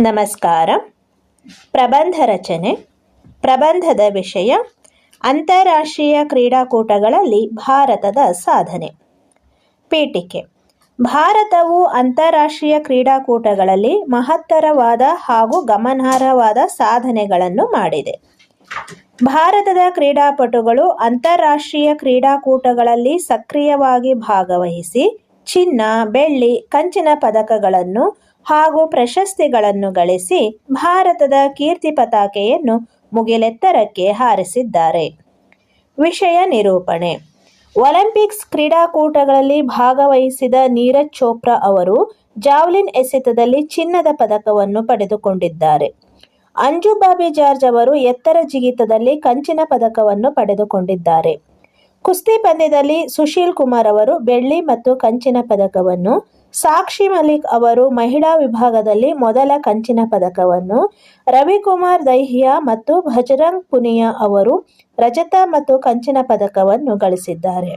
ನಮಸ್ಕಾರ. ಪ್ರಬಂಧ ರಚನೆ, ಪ್ರಬಂಧದ ವಿಷಯ, ಅಂತಾರಾಷ್ಟ್ರೀಯ ಕ್ರೀಡಾಕೂಟಗಳಲ್ಲಿ ಭಾರತದ ಸಾಧನೆ. ಪೀಠಿಕೆ, ಭಾರತವು ಅಂತಾರಾಷ್ಟ್ರೀಯ ಕ್ರೀಡಾಕೂಟಗಳಲ್ಲಿ ಮಹತ್ತರವಾದ ಹಾಗೂ ಗಮನಾರ್ಹವಾದ ಸಾಧನೆಗಳನ್ನು ಮಾಡಿದೆ. ಭಾರತದ ಕ್ರೀಡಾಪಟುಗಳು ಅಂತಾರಾಷ್ಟ್ರೀಯ ಕ್ರೀಡಾಕೂಟಗಳಲ್ಲಿ ಸಕ್ರಿಯವಾಗಿ ಭಾಗವಹಿಸಿ ಚಿನ್ನ, ಬೆಳ್ಳಿ, ಕಂಚಿನ ಪದಕಗಳನ್ನು ಹಾಗೂ ಪ್ರಶಸ್ತಿಗಳನ್ನು ಗಳಿಸಿ ಭಾರತದ ಕೀರ್ತಿ ಪತಾಕೆಯನ್ನು ಮುಗಿಲೆತ್ತರಕ್ಕೆ ಹಾರಿಸಿದ್ದಾರೆ. ವಿಷಯ ನಿರೂಪಣೆ. ಒಲಿಂಪಿಕ್ಸ್ ಕ್ರೀಡಾಕೂಟಗಳಲ್ಲಿ ಭಾಗವಹಿಸಿದ ನೀರಜ್ ಚೋಪ್ರಾ ಅವರು ಜಾವ್ಲಿನ್ ಎಸೆತದಲ್ಲಿ ಚಿನ್ನದ ಪದಕವನ್ನು ಪಡೆದುಕೊಂಡಿದ್ದಾರೆ. ಅಂಜು ಬಾಬಿ ಜಾರ್ಜ್ ಅವರು ಎತ್ತರ ಜಿಗಿತದಲ್ಲಿ ಕಂಚಿನ ಪದಕವನ್ನು ಪಡೆದುಕೊಂಡಿದ್ದಾರೆ. ಕುಸ್ತಿ ಪಂದ್ಯದಲ್ಲಿ ಸುಶೀಲ್ ಕುಮಾರ್ ಅವರು ಬೆಳ್ಳಿ ಮತ್ತು ಕಂಚಿನ ಪದಕವನ್ನು ಸಾಕ್ಷಿ ಮಲಿಕ್ ಅವರು ಮಹಿಳಾ ವಿಭಾಗದಲ್ಲಿ ಮೊದಲ ಕಂಚಿನ ಪದಕವನ್ನು, ರವಿಕುಮಾರ್ ದೈಹಿಯಾ ಮತ್ತು ಭಜರಂಗ್ ಪುನಿಯಾ ಅವರು ರಜತ ಮತ್ತು ಕಂಚಿನ ಪದಕವನ್ನು ಗಳಿಸಿದ್ದಾರೆ.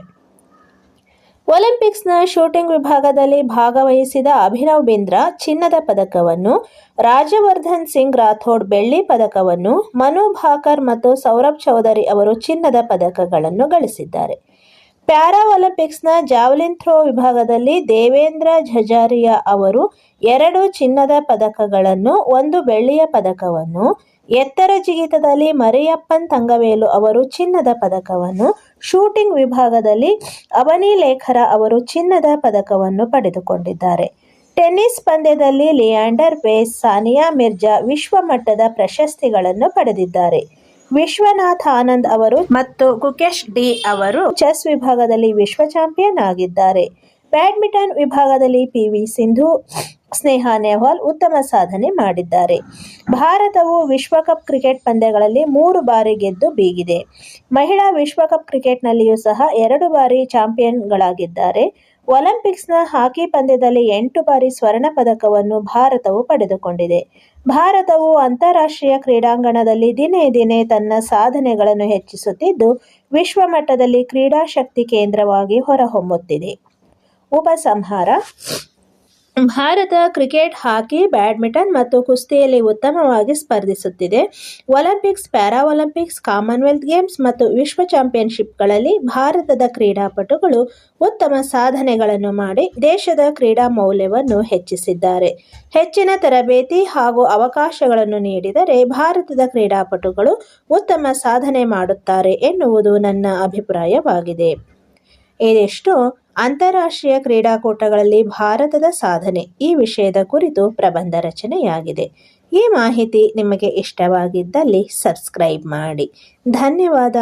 ಒಲಿಂಪಿಕ್ಸ್ನ ಶೂಟಿಂಗ್ ವಿಭಾಗದಲ್ಲಿ ಭಾಗವಹಿಸಿದ ಅಭಿನವ್ ಬಿಂದ್ರಾ ಚಿನ್ನದ ಪದಕವನ್ನು ರಾಜವರ್ಧನ್ ಸಿಂಗ್ ರಾಥೋಡ್ ಬೆಳ್ಳಿ ಪದಕವನ್ನು, ಮನು ಭಾಕರ್ ಮತ್ತು ಸೌರಭ್ ಚೌಧರಿ ಅವರು ಚಿನ್ನದ ಪದಕಗಳನ್ನು ಗಳಿಸಿದ್ದಾರೆ. ಪ್ಯಾರಾ ಒಲಿಂಪಿಕ್ಸ್ನ ಜಾವಲಿನ್ ಥ್ರೋ ವಿಭಾಗದಲ್ಲಿ ದೇವೇಂದ್ರ ಝಜಾರಿಯಾ ಅವರು ಎರಡು ಚಿನ್ನದ ಪದಕಗಳನ್ನು, ಒಂದು ಬೆಳ್ಳಿಯ ಪದಕವನ್ನು, ಎತ್ತರ ಜಿಗಿತದಲ್ಲಿ ಮರಿಯಪ್ಪನ್ ತಂಗವೇಲು ಅವರು ಚಿನ್ನದ ಪದಕವನ್ನು, ಶೂಟಿಂಗ್ ವಿಭಾಗದಲ್ಲಿ ಅವನಿ ಲೇಖರ ಅವರು ಚಿನ್ನದ ಪದಕವನ್ನು ಪಡೆದುಕೊಂಡಿದ್ದಾರೆ. ಟೆನ್ನಿಸ್ ಪಂದ್ಯದಲ್ಲಿ ಲಿಯಾಂಡರ್ ಪೇಸ್ ಸಾನಿಯಾ ಮಿರ್ಜಾ ವಿಶ್ವಮಟ್ಟದ ಪ್ರಶಸ್ತಿಗಳನ್ನು ಪಡೆದಿದ್ದಾರೆ. ವಿಶ್ವನಾಥ್ ಆನಂದ್ ಅವರು ಮತ್ತು ಗುಕೇಶ್ ಡಿ ಅವರು ಚೆಸ್ ವಿಭಾಗದಲ್ಲಿ ವಿಶ್ವ ಚಾಂಪಿಯನ್ ಆಗಿದ್ದಾರೆ. ಬ್ಯಾಡ್ಮಿಂಟನ್ ವಿಭಾಗದಲ್ಲಿ ಪಿ ವಿ ಸಿಂಧು, ಸ್ನೇಹಾ ನೆಹ್ವಾಲ್ ಉತ್ತಮ ಸಾಧನೆ ಮಾಡಿದ್ದಾರೆ. ಭಾರತವು ವಿಶ್ವಕಪ್ ಕ್ರಿಕೆಟ್ ಪಂದ್ಯಗಳಲ್ಲಿ ಮೂರು ಬಾರಿ ಗೆದ್ದು ಬೀಗಿದೆ. ಮಹಿಳಾ ವಿಶ್ವಕಪ್ ಕ್ರಿಕೆಟ್ನಲ್ಲಿಯೂ ಸಹ ಎರಡು ಬಾರಿ ಚಾಂಪಿಯನ್ಗಳಾಗಿದ್ದಾರೆ. ಒಲಿಂಪಿಕ್ಸ್ನ ಹಾಕಿ ಪಂದ್ಯದಲ್ಲಿ ಎಂಟು ಬಾರಿ ಸ್ವರ್ಣ ಪದಕವನ್ನು ಭಾರತವು ಪಡೆದುಕೊಂಡಿದೆ. ಭಾರತವು ಅಂತಾರಾಷ್ಟ್ರೀಯ ಕ್ರೀಡಾಂಗಣದಲ್ಲಿ ದಿನೇ ದಿನೇ ತನ್ನ ಸಾಧನೆಗಳನ್ನು ಹೆಚ್ಚಿಸುತ್ತಿದ್ದು ವಿಶ್ವಮಟ್ಟದಲ್ಲಿ ಕ್ರೀಡಾಶಕ್ತಿ ಕೇಂದ್ರವಾಗಿ ಹೊರಹೊಮ್ಮುತ್ತಿದೆ. ಉಪಸಂಹಾರ ಭಾರತ ಕ್ರಿಕೆಟ್ ಹಾಕಿ ಬ್ಯಾಡ್ಮಿಂಟನ್ ಮತ್ತು ಕುಸ್ತಿಯಲ್ಲಿ ಉತ್ತಮವಾಗಿ ಸ್ಪರ್ಧಿಸುತ್ತಿದೆ. Olympics para Olympics Commonwealth Games ಮತ್ತು ವಿಶ್ವ ಚಾಂಪಿಯನ್ಶಿಪ್ಗಳಲ್ಲಿ ಭಾರತದ ಕ್ರೀಡಾಪಟುಗಳು ಉತ್ತಮ ಸಾಧನೆಗಳನ್ನು ಮಾಡಿ ದೇಶದ ಕ್ರೀಡಾ ಮೌಲ್ಯವನ್ನು ಹೆಚ್ಚಿಸಿದ್ದಾರೆ. ಹೆಚ್ಚಿನ ತರಬೇತಿ ಹಾಗೂ ಅವಕಾಶಗಳನ್ನು ನೀಡಿದರೆ ಭಾರತದ ಕ್ರೀಡಾಪಟುಗಳು ಉತ್ತಮ ಸಾಧನೆ ಮಾಡುತ್ತಾರೆ ಎನ್ನುವುದು ನನ್ನ ಅಭಿಪ್ರಾಯವಾಗಿದೆ. ಇದಿಷ್ಟು. ಅಂತಾರಾಷ್ಟ್ರೀಯ ಕ್ರೀಡಾಕೂಟಗಳಲ್ಲಿ ಭಾರತದ ಸಾಧನೆ ಈ ವಿಷಯದ ಕುರಿತು ಪ್ರಬಂಧ ರಚನೆಯಾಗಿದೆ. ಈ ಮಾಹಿತಿ ನಿಮಗೆ ಇಷ್ಟವಾಗಿದ್ದಲ್ಲಿ ಸಬ್ಸ್ಕ್ರೈಬ್ ಮಾಡಿ. ಧನ್ಯವಾದ.